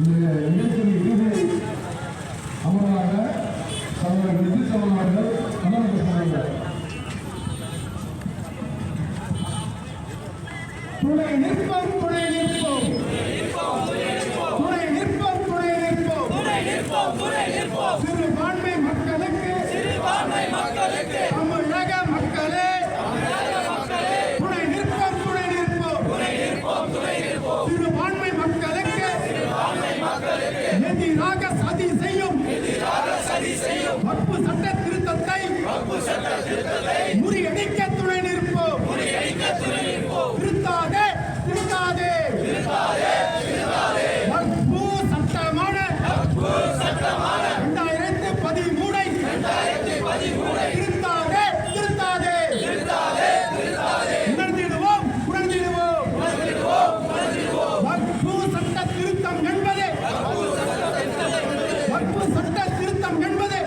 இந்த நிகழ்ச்சியின் இறுதி அமராக சமூக நிதி சமூகங்கள் கண்ணனுக்கு சொன்னார்கள் துணை சட்ட திருத்தம் என்பது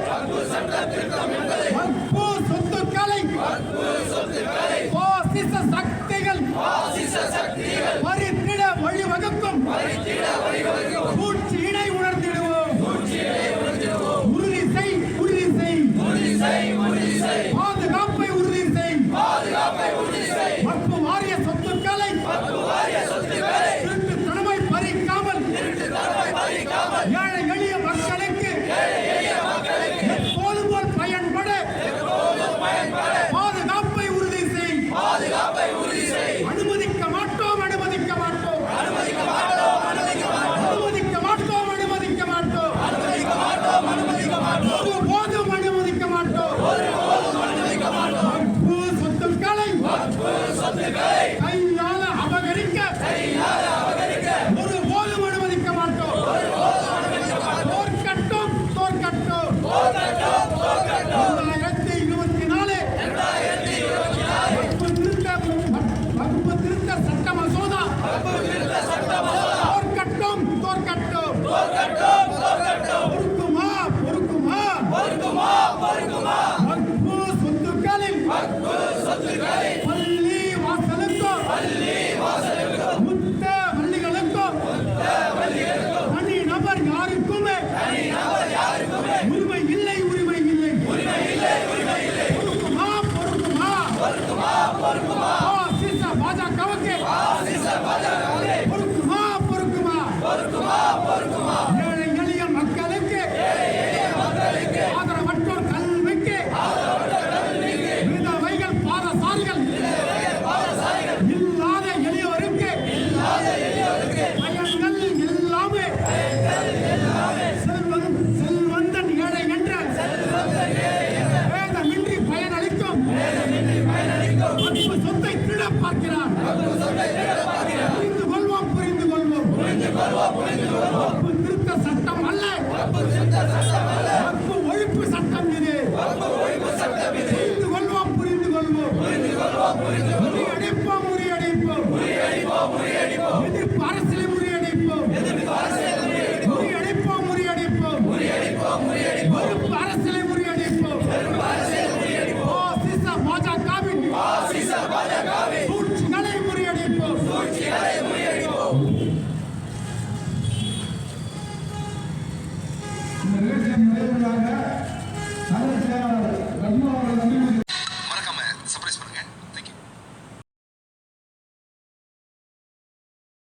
பாஜகவுக்கு பொறுக்குமா பொறுக்குமா பொறுக்குமா பொறுக்குமா ಬ್ರಹ್ಮವಾದ ನಂಬಿಕೆ